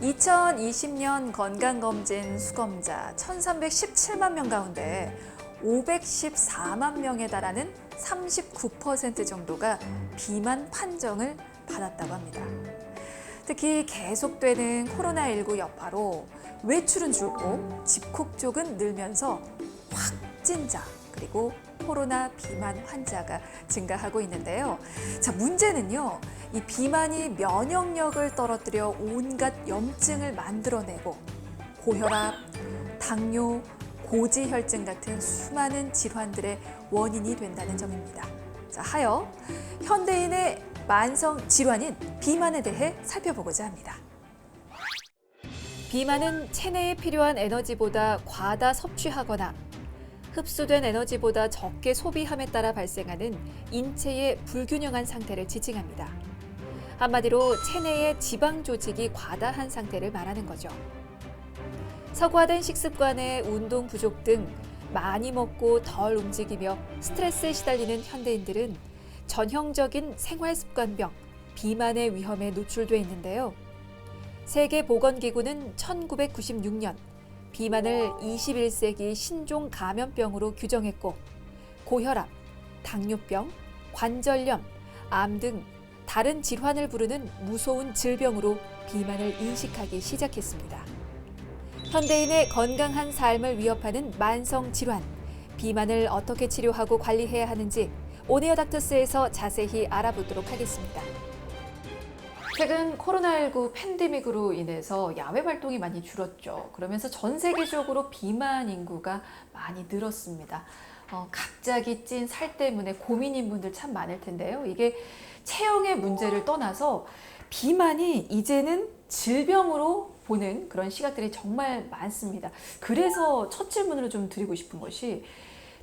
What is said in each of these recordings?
2020년 건강검진 수검자 1,317만 명 가운데 514만 명에 달하는 39% 정도가 비만 판정을 받았다고 합니다. 특히 계속되는 코로나19 여파로 외출은 줄고 집콕 쪽은 늘면서 확진자 그리고 코로나 비만 환자가 증가하고 있는데요. 자, 문제는요. 이 비만이 면역력을 떨어뜨려 온갖 염증을 만들어내고 고혈압, 당뇨, 고지혈증 같은 수많은 질환들의 원인이 된다는 점입니다. 자, 하여 현대인의 만성 질환인 비만에 대해 살펴보고자 합니다. 비만은 체내에 필요한 에너지보다 과다 섭취하거나 흡수된 에너지보다 적게 소비함에 따라 발생하는 인체의 불균형한 상태를 지칭합니다. 한마디로 체내의 지방 조직이 과다한 상태를 말하는 거죠. 서구화된 식습관에 운동 부족 등 많이 먹고 덜 움직이며 스트레스에 시달리는 현대인들은 전형적인 생활 습관병, 비만의 위험에 노출돼 있는데요. 세계보건기구는 1996년 비만을 21세기 신종 감염병으로 규정했고 고혈압, 당뇨병, 관절염, 암 등 다른 질환을 부르는 무서운 질병으로 비만을 인식하기 시작했습니다. 현대인의 건강한 삶을 위협하는 만성 질환, 비만을 어떻게 치료하고 관리해야 하는지 오네어 닥터스에서 자세히 알아보도록 하겠습니다. 최근 코로나19 팬데믹으로 인해서 야외 활동이 많이 줄었죠. 그러면서 전 세계적으로 비만 인구가 많이 늘었습니다. 어, 갑자기 찐 살 때문에 고민인 분들 참 많을 텐데요. 이게 체형의 문제를 떠나서 비만이 이제는 질병으로 보는 그런 시각들이 정말 많습니다. 그래서 첫 질문으로 좀 드리고 싶은 것이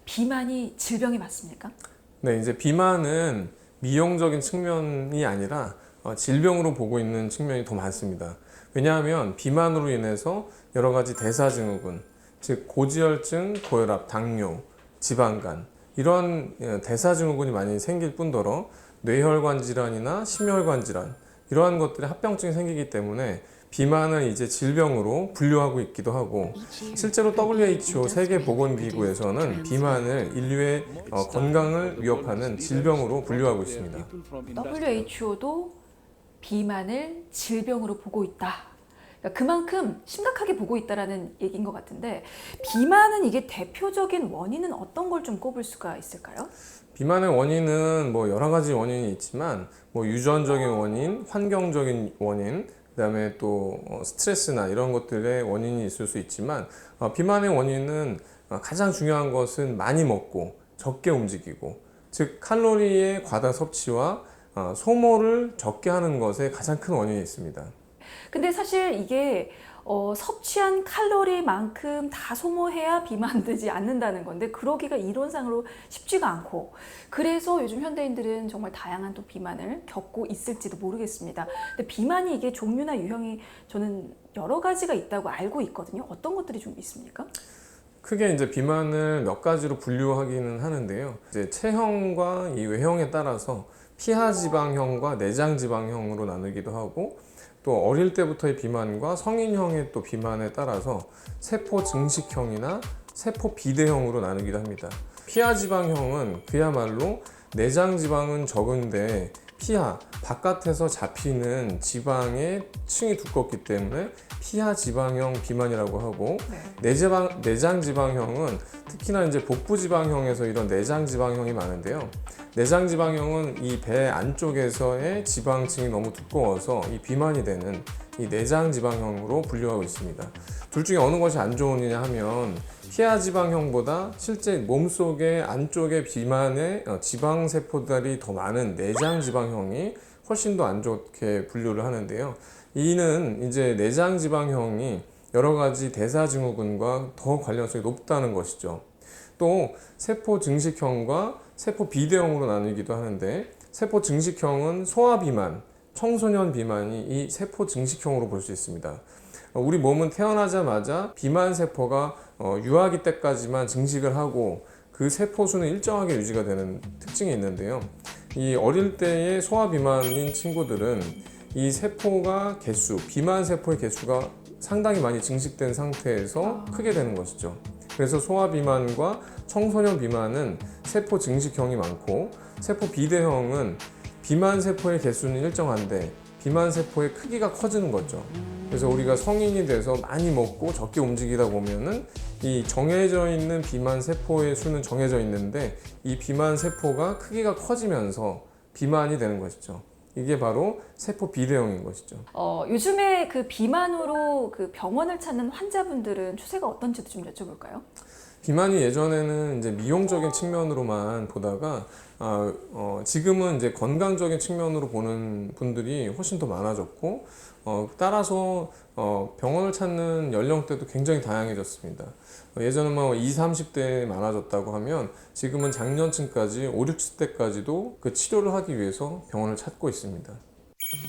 비만이 질병이 맞습니까? 네, 이제 비만은 미용적인 측면이 아니라 어, 질병으로 보고 있는 측면이 더 많습니다. 왜냐하면 비만으로 인해서 여러 가지 대사증후군, 즉 고지혈증, 고혈압, 당뇨, 지방간 이런 예, 대사증후군이 많이 생길 뿐더러 뇌혈관 질환이나 심혈관 질환 이러한 것들이 합병증이 생기기 때문에 비만을 이제 질병으로 분류하고 있기도 하고 실제로 WHO 세계보건기구에서는 비만을 인류의 어, 건강을 위협하는 질병으로 분류하고 있습니다. WHO도 비만을 질병으로 보고 있다. 그러니까 그만큼 심각하게 보고 있다라는 얘기인 것 같은데 비만은 이게 대표적인 원인은 어떤 걸 좀 꼽을 수가 있을까요? 비만의 원인은 뭐 여러 가지 원인이 있지만 뭐 유전적인 원인, 환경적인 원인, 그다음에 또 어, 스트레스나 이런 것들의 원인이 있을 수 있지만 어, 비만의 원인은 어, 가장 중요한 것은 많이 먹고 적게 움직이고 즉 칼로리의 과다 섭취와 어, 소모를 적게 하는 것에 가장 큰 원인이 있습니다. 근데 사실 이게 어, 섭취한 칼로리만큼 다 소모해야 비만 되지 않는다는 건데 그러기가 이론상으로 쉽지가 않고 그래서 요즘 현대인들은 정말 다양한 또 비만을 겪고 있을지도 모르겠습니다. 근데 비만이 이게 종류나 유형이 저는 여러 가지가 있다고 알고 있거든요. 어떤 것들이 좀 있습니까? 크게 이제 비만을 몇 가지로 분류하기는 하는데요. 이제 체형과 이 외형에 따라서 피하 지방형과 내장 지방형으로 나누기도 하고 또 어릴 때부터의 비만과 성인형의 또 비만에 따라서 세포 증식형이나 세포 비대형으로 나누기도 합니다. 피하 지방형은 그야말로 내장 지방은 적은데 피하 바깥에서 잡히는 지방의 층이 두껍기 때문에 피하 지방형 비만이라고 하고 네. 내지방, 내장 지방형은 특히나 이제 복부 지방형에서 이런 내장 지방형이 많은데요. 내장 지방형은 이 배 안쪽에서의 지방층이 너무 두꺼워서 이 비만이 되는 이 내장 지방형으로 분류하고 있습니다. 둘 중에 어느 것이 안 좋으냐 하면 피하 지방형보다 실제 몸속의 안쪽의 비만의 어, 지방 세포들이 더 많은 내장 지방형이 훨씬 더 안 좋게 분류를 하는데요. 이는 이제 내장 지방형이 여러 가지 대사증후군과 더 관련성이 높다는 것이죠. 또 세포 증식형과 세포 비대형으로 나누기도 하는데 세포 증식형은 소아 비만, 청소년 비만이 이 세포 증식형으로 볼 수 있습니다. 어, 우리 몸은 태어나자마자 비만 세포가 어, 유아기 때까지만 증식을 하고 그 세포 수는 일정하게 유지가 되는 특징이 있는데요. 이 어릴 때의 소아 비만인 친구들은 이 세포가 개수, 비만 세포의 개수가 상당히 많이 증식된 상태에서 크게 되는 것이죠. 그래서 소아 비만과 청소년 비만은 세포 증식형이 많고 세포 비대형은 비만 세포의 개수는 일정한데 비만 세포의 크기가 커지는 거죠. 그래서 우리가 성인이 돼서 많이 먹고 적게 움직이다 보면은 이 정해져 있는 비만 세포의 수는 정해져 있는데 이 비만 세포가 크기가 커지면서 비만이 되는 것이죠. 이게 바로 세포 비대형인 것이죠. 어, 요즘에 그 비만으로 그 병원을 찾는 환자분들은 추세가 어떤지도 좀 여쭤볼까요? 비만이 예전에는 이제 미용적인 측면으로만 보다가 아, 어, 지금은 이제 건강적인 측면으로 보는 분들이 훨씬 더 많아졌고 어, 따라서 어, 병원을 찾는 연령대도 굉장히 다양해졌습니다. 어, 예전은 뭐 20, 30대에 많아졌다고 하면 지금은 장년층까지 5, 60대까지도 그 치료를 하기 위해서 병원을 찾고 있습니다.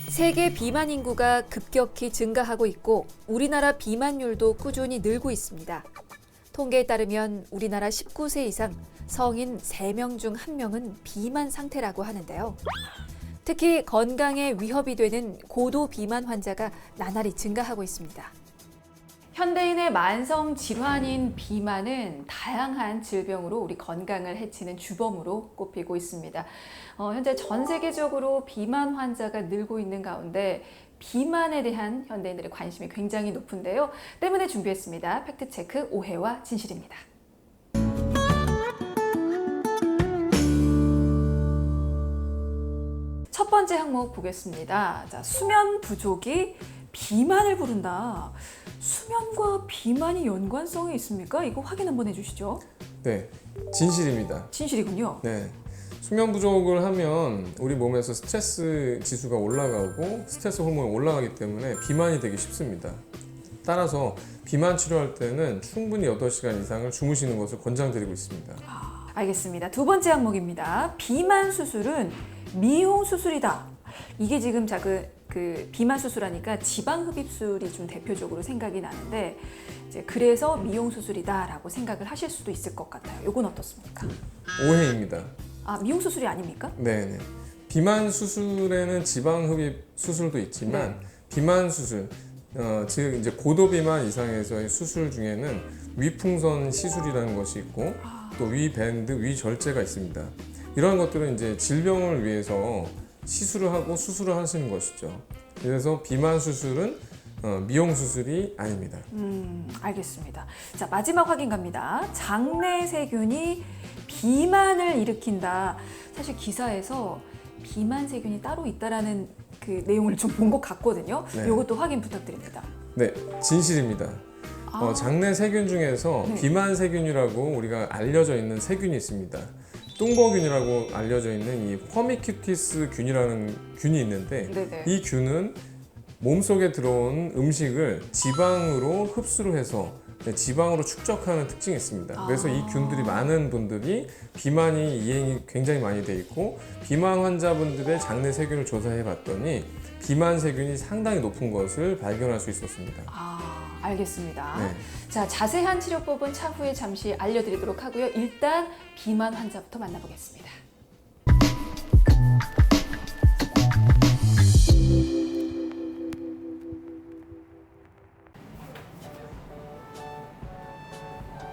세계 비만 인구가 급격히 증가하고 있고 우리나라 비만율도 꾸준히 늘고 있습니다. 통계에 따르면 우리나라 19세 이상 성인 3명 중 1명은 비만 상태라고 하는데요. 특히 건강에 위협이 되는 고도 비만 환자가 나날이 증가하고 있습니다. 현대인의 만성 질환인 비만은 다양한 질병으로 우리 건강을 해치는 주범으로 꼽히고 있습니다. 어, 현재 전 세계적으로 비만 환자가 늘고 있는 가운데 비만에 대한 현대인들의 관심이 굉장히 높은데요. 때문에 준비했습니다. 팩트체크 오해와 진실입니다. 첫 번째 항목 보겠습니다. 자, 수면 부족이 비만을 부른다. 수면과 비만이 연관성이 있습니까? 이거 확인 한번 해주시죠. 네, 진실입니다. 진실이군요. 네. 수면 부족을 하면 우리 몸에서 스트레스 지수가 올라가고 스트레스 호르몬이 올라가기 때문에 비만이 되기 쉽습니다. 따라서 비만 치료할 때는 충분히 8시간 이상을 주무시는 것을 권장드리고 있습니다. 알겠습니다. 두 번째 항목입니다. 비만 수술은 미용 수술이다. 이게 지금 자그 그 비만 수술하니까 지방 흡입술이 좀 대표적으로 생각이 나는데 이제 그래서 미용 수술이다라고 생각을 하실 수도 있을 것 같아요. 이건 어떻습니까? 오해입니다. 아 미용 수술이 아닙니까? 네, 네. 비만 수술에는 지방 흡입 수술도 있지만 비만 수술, 어, 즉 이제 고도 비만 이상에서의 수술 중에는 위풍선 시술이라는 것이 있고 또 위밴드, 위절제가 있습니다. 이러한 것들은 이제 질병을 위해서 시술을 하고 수술을 하시는 것이죠. 그래서 비만 수술은 어, 미용 수술이 아닙니다. 음, 알겠습니다. 자, 마지막 확인 갑니다. 장내 세균이 비만을 일으킨다. 사실 기사에서 비만 세균이 따로 있다라는 그 내용을 좀 본 것 같거든요. 네. 이것도 확인 부탁드립니다. 네, 진실입니다. 아, 어, 장내 세균 중에서 네. 비만 세균이라고 우리가 알려져 있는 세균이 있습니다. 뚱버균이라고 알려져 있는 이 퍼미큐티스 균이라는 균이 있는데 네네. 이 균은 몸속에 들어온 음식을 지방으로 흡수를 해서 네, 지방으로 축적하는 특징이 있습니다. 그래서 이 아. 균들이 많은 분들이 비만이 이행이 굉장히 많이 돼 있고 비만 환자분들의 장내 세균을 조사해 봤더니 비만 세균이 상당히 높은 것을 발견할 수 있었습니다. 아, 알겠습니다. 네. 자, 자세한 치료법은 차후에 잠시 알려드리도록 하고요. 일단 비만 환자부터 만나보겠습니다.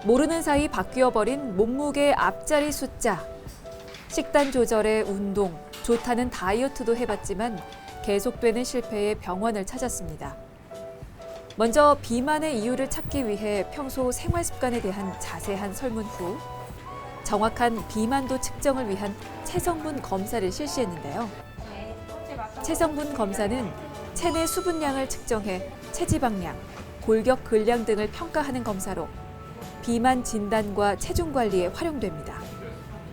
모르는 사이 바뀌어버린 몸무게 앞자리 숫자. 식단 조절에 운동, 좋다는 다이어트도 해봤지만 계속되는 실패에 병원을 찾았습니다. 먼저 비만의 이유를 찾기 위해 평소 생활 습관에 대한 자세한 설문 후 정확한 비만도 측정을 위한 체성분 검사를 실시했는데요. 체성분 검사는 체내 수분량을 측정해 체지방량, 골격 근량 등을 평가하는 검사로 비만 진단과 체중 관리에 활용됩니다.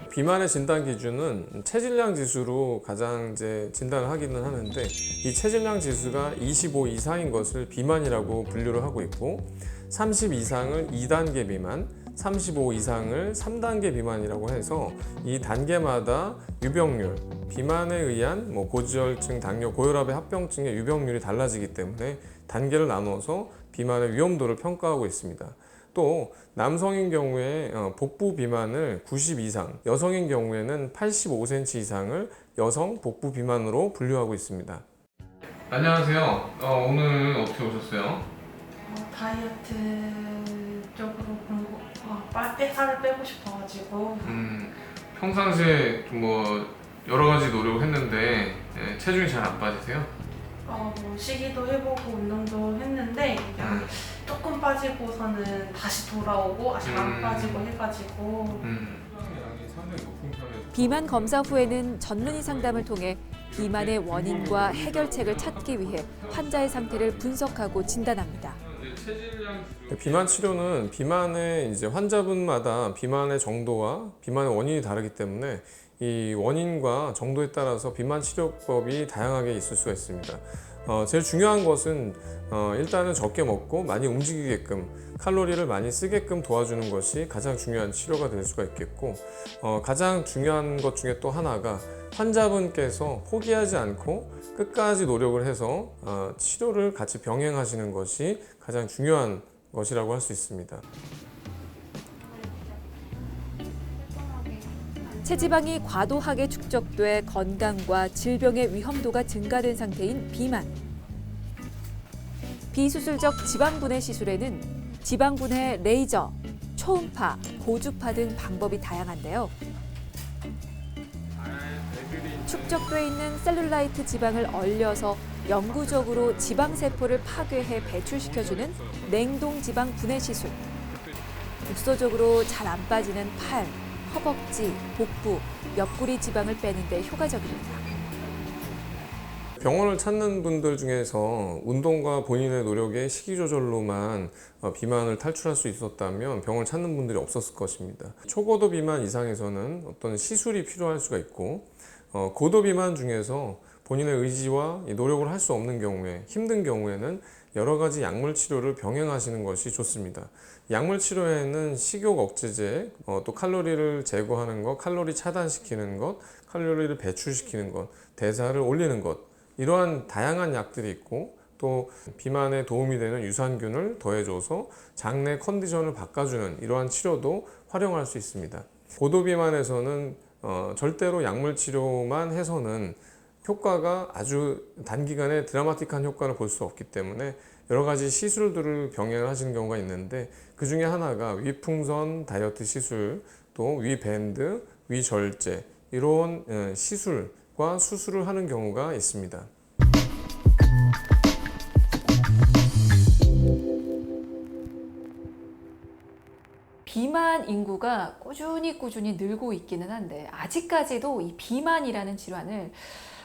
비만의 진단 기준은 체질량 지수로 가장 이제 진단을 하기는 하는데 이 체질량 지수가 25 이상인 것을 비만이라고 분류를 하고 있고 30 이상을 2단계 비만, 35 이상을 3단계 비만이라고 해서 이 단계마다 유병률, 비만에 의한 뭐 고지혈증, 당뇨, 고혈압의 합병증의 유병률이 달라지기 때문에 단계를 나눠서 비만의 위험도를 평가하고 있습니다. 또 남성인 경우에 어, 복부 비만을 90 이상, 여성인 경우에는 85cm 이상을 여성 복부 비만으로 분류하고 있습니다. 안녕하세요. 어, 오늘 어떻게 오셨어요? 어, 다이어트 쪽으로 공부, 어, 빨- 살을 빼고 싶어가지고 음, 평상시에 좀 뭐 여러 가지 노력을 했는데 예, 체중이 잘 안 빠지세요? 어, 뭐 시기도 해보고 운동도 했는데 음, 조금 빠지고서는 다시 돌아오고 아직 음. 안 빠지고 해가지고 음. 비만 검사 후에는 전문의 상담을 통해 비만의 원인과 해결책을 찾기 위해 환자의 상태를 분석하고 진단합니다. 비만 치료는 비만의 이제 환자분마다 비만의 정도와 비만의 원인이 다르기 때문에 이 원인과 정도에 따라서 비만 치료법이 다양하게 있을 수가 있습니다. 어, 제일 중요한 것은 어, 일단은 적게 먹고 많이 움직이게끔 칼로리를 많이 쓰게끔 도와주는 것이 가장 중요한 치료가 될 수가 있겠고 어, 가장 중요한 것 중에 또 하나가 환자분께서 포기하지 않고 끝까지 노력을 해서 어, 치료를 같이 병행하시는 것이 가장 중요한 것이라고 할 수 있습니다. 체지방이 과도하게 축적돼 건강과 질병의 위험도가 증가된 상태인 비만. 비수술적 지방분해 시술에는 지방분해 레이저, 초음파, 고주파 등 방법이 다양한데요. 축적돼 있는 셀룰라이트 지방을 얼려서 영구적으로 지방 세포를 파괴해 배출시켜주는 냉동 지방 분해 시술. 국소적으로 잘 안 빠지는 팔, 허벅지, 복부, 옆구리 지방을 빼는 데 효과적입니다. 병원을 찾는 분들 중에서 운동과 본인의 노력의 식이 조절로만 어, 비만을 탈출할 수 있었다면 병원을 찾는 분들이 없었을 것입니다. 초고도 비만 이상에서는 어떤 시술이 필요할 수가 있고 어, 고도 비만 중에서 본인의 의지와 이 노력을 할 수 없는 경우에 힘든 경우에는 여러 가지 약물 치료를 병행하시는 것이 좋습니다. 약물 치료에는 식욕 억제제, 어, 또 칼로리를 제거하는 것, 칼로리 차단시키는 것, 칼로리를 배출시키는 것, 대사를 올리는 것 이러한 다양한 약들이 있고 또 비만에 도움이 되는 유산균을 더해줘서 장내 컨디션을 바꿔주는 이러한 치료도 활용할 수 있습니다. 고도 비만에서는 어, 절대로 약물 치료만 해서는 효과가 아주 단기간에 드라마틱한 효과를 볼 수 없기 때문에 여러 가지 시술들을 병행을 하시는 경우가 있는데 그 중에 하나가 위풍선 다이어트 시술, 또 위밴드, 위절제 이런 어, 시술과 수술을 하는 경우가 있습니다. 비만 인구가 꾸준히 꾸준히 늘고 있기는 한데 아직까지도 이 비만이라는 질환을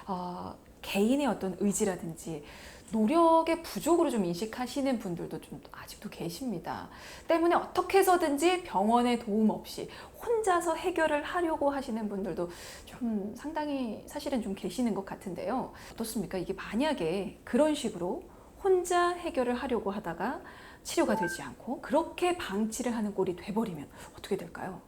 어, 개인의 어떤 의지라든지 노력의 부족으로 좀 인식하시는 분들도 좀 아직도 계십니다. 때문에 어떻게 해서든지 병원의 도움 없이 혼자서 해결을 하려고 하시는 분들도 좀 상당히 사실은 좀 계시는 것 같은데요. 어떻습니까? 이게 만약에 그런 식으로 혼자 해결을 하려고 하다가 치료가 되지 않고 그렇게 방치를 하는 꼴이 돼버리면 어떻게 될까요?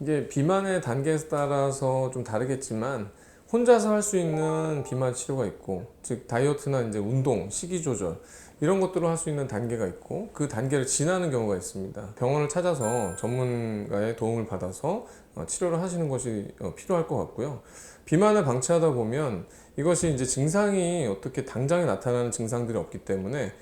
이게 비만의 단계에 따라서 좀 다르겠지만 혼자서 할 수 있는 비만 치료가 있고 즉 다이어트나 이제 운동, 식이 조절 이런 것들을 할수 있는 단계가 있고 그 단계를 지나는 경우가 있습니다. 병원을 찾아서 전문가의 도움을 받아서 어, 치료를 하시는 것이 어, 필요할 것 같고요. 비만을 방치하다 보면 이것이 이제 증상이 어떻게 당장에 나타나는 증상들이 없기 때문에 어,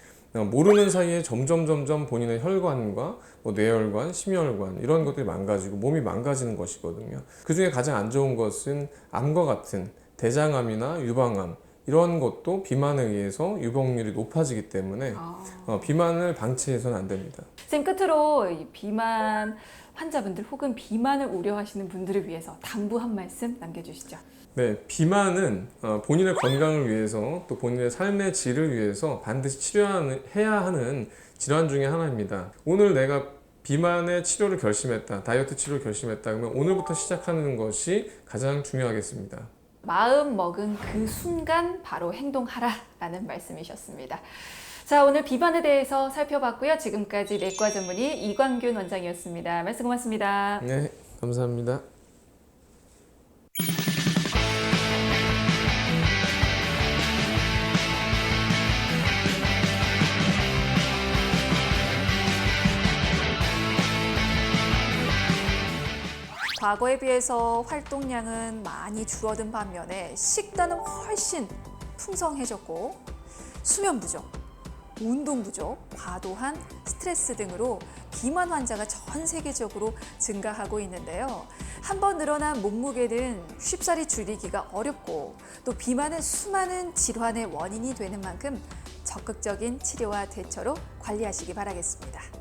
모르는 사이에 점점 점점 본인의 혈관과 뭐 뇌혈관, 심혈관 이런 것들이 망가지고 몸이 망가지는 것이거든요. 그 중에 가장 안 좋은 것은 암과 같은 대장암이나 유방암 이런 것도 비만에 의해서 유병률이 높아지기 때문에 아. 어, 비만을 방치해서는 안 됩니다. 선생님 끝으로 이 비만 환자분들 혹은 비만을 우려하시는 분들을 위해서 당부 한 말씀 남겨주시죠. 네, 비만은 어, 본인의 건강을 위해서 또 본인의 삶의 질을 위해서 반드시 치료해야 하는 질환 중에 하나입니다. 오늘 내가 비만의 치료를 결심했다, 다이어트 치료를 결심했다, 그러면 오늘부터 시작하는 것이 가장 중요하겠습니다. 마음 먹은 그 순간 바로 행동하라라는 말씀이셨습니다. 자, 오늘 비만에 대해서 살펴봤고요. 지금까지 내과 전문의 이광균 원장이었습니다. 말씀 고맙습니다. 네, 감사합니다. 과거에 비해서 활동량은 많이 줄어든 반면에 식단은 훨씬 풍성해졌고 수면 부족, 운동 부족, 과도한 스트레스 등으로 비만 환자가 전 세계적으로 증가하고 있는데요. 한번 늘어난 몸무게는 쉽사리 줄이기가 어렵고 또 비만은 수많은 질환의 원인이 되는 만큼 적극적인 치료와 대처로 관리하시기 바라겠습니다.